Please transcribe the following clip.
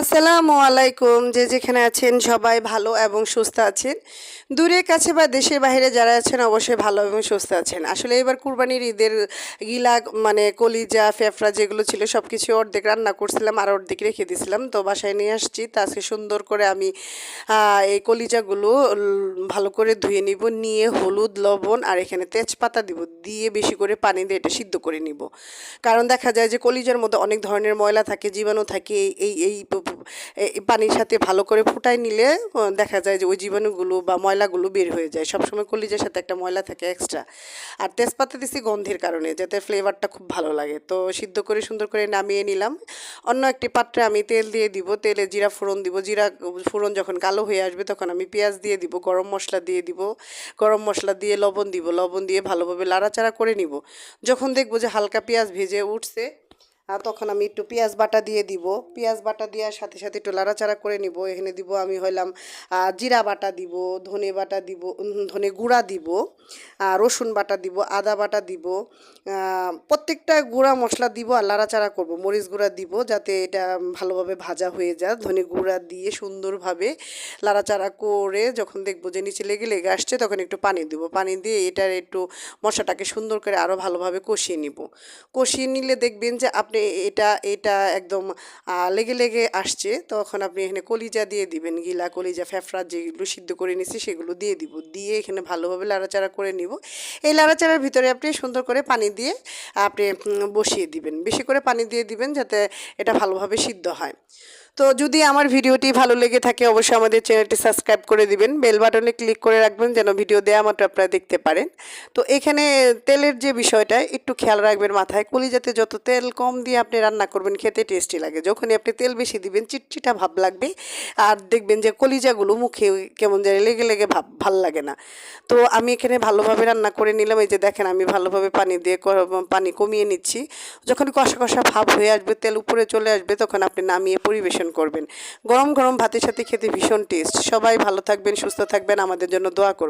আসসালামু আলাইকুম। যে যেখানে আছেন সবাই ভালো এবং সুস্থ আছেন। দূরে, কাছে বা দেশের বাইরে যারা আছেন অবশ্যই ভালো এবং সুস্থ আছেন। আসলে এবার কুরবানির ঈদের গিলা মানে কলিজা, ফেফড়া যেগুলো ছিল সব কিছু অর্ধেক রান্না করছিলাম আর অর্ধেক রেখে দিয়েছিলাম। তো বাসায় নিয়ে আসছি। তা আজকে সুন্দর করে আমি এই কলিজাগুলো ভালো করে ধুয়ে নিব। নিয়ে হলুদ, লবণ আর এখানে তেজপাতা দিব। দিয়ে বেশি করে পানি দিয়ে এটা সিদ্ধ করে নিব। কারণ দেখা যায় যে কলিজার মধ্যে অনেক ধরনের ময়লা থাকে, জীবাণু থাকে এই এই পানির সাথে ভালো করে ফুটাই নিলে দেখা যায় যে ওই জীবাণুগুলো বা ময়লাগুলো বের হয়ে যায়। সবসময় কলিজার সাথে একটা ময়লা থাকে এক্সট্রা আর তেজপাতা দিছি গন্ধের কারণে, যাতে ফ্লেভারটা খুব ভালো লাগে। তো সিদ্ধ করে সুন্দর করে নামিয়ে নিলাম। অন্য একটি পাত্রে আমি তেল দিয়ে দিব। তেলে জিরা ফোড়ন দিব। জিরা ফোড়ন যখন কালো হয়ে আসবে তখন আমি পেঁয়াজ দিয়ে দিব, গরম মশলা দিয়ে দিব। গরম মশলা দিয়ে লবণ দিব। লবণ দিয়ে ভালোভাবে লাড়াচাড়া করে নিব। যখন দেখব যে হালকা পেঁয়াজ ভেজে উঠছে তখন আমি একটু পেঁয়াজ বাটা দিয়ে দিব। পেঁয়াজ বাটা দেওয়ার সাথে সাথে একটু লাড়াচাড়া করে নিব। এখানে দিব আমি হইলাম জিরা বাটা দিব, ধনে বাটা দিব ধনে গুঁড়া দিব রসুন বাটা দিব, আদা বাটা দিব প্রত্যেকটা গুঁড়া মশলা দিব আর লাড়াচাড়া করব। মরিচ গুঁড়া দিব যাতে এটা ভালোভাবে ভাজা হয়ে যায়। ধনে গুঁড়া দিয়ে সুন্দরভাবে লাড়াচাড়া করে যখন দেখব যে নিচে লেগে লেগে আসছে তখন একটু পানি দিব। পানি দিয়ে এটার একটু মশলাটাকে সুন্দর করে আরও ভালোভাবে কষিয়ে নিব। কষিয়ে নিলে দেখবেন যে আপনি এটা এটা একদম লেগে লেগে আসছে, তখন আপনি এখানে কলিজা দিয়ে দিবেন। গিলা কলিজা, ফ্যাফড়া যেগুলো সিদ্ধ করে নিছি সেগুলো দিয়ে দিব। দিয়ে এখানে ভালোভাবে লাড়াচাড়া করে নিব। এই লাড়াচাড়ার ভিতরে আপনি সুন্দর করে পানি দিয়ে আপনি বসিয়ে দিবেন। বেশি করে পানি দিয়ে দিবেন যাতে এটা ভালোভাবে সিদ্ধ হয়। তো যদি আমার ভিডিওটি ভালো লেগে থাকে, অবশ্যই আমাদের চ্যানেলটি সাবস্ক্রাইব করে দিবেন। বেল বাটনে ক্লিক করে রাখবেন যেন ভিডিও দেওয়া মাত্র আপনারা দেখতে পারেন। তো এখানে তেলের যে বিষয়টা, একটু খেয়াল রাখবেন মাথায়। কলিজাতে যত তেল কম দিয়ে আপনি রান্না করবেন, খেতে টেস্টি লাগে। যখনই আপনি তেল বেশি দিবেন, চিটচিটা ভাব লাগবে। আর দেখবেন যে কলিজাগুলো মুখে কেমন যেন লেগে লেগে ভাব, ভালো লাগে না। তো আমি এখানে ভালোভাবে রান্না করে নিলাম। এই যে দেখেন, আমি ভালোভাবে পানি দিয়ে পানি কমিয়ে নিচ্ছি। যখন কষা কষা ভাব হয়ে আসবে, তেল উপরে চলে আসবে, তখন আপনি নামিয়ে পরিবেশন করবেন। গরম গরম ভাতের সাথে খেতে ভীষণ টেস্ট সবাই ভালো থাকবেন, সুস্থ থাকবেন। আমাদের জন্য দোয়া করবেন।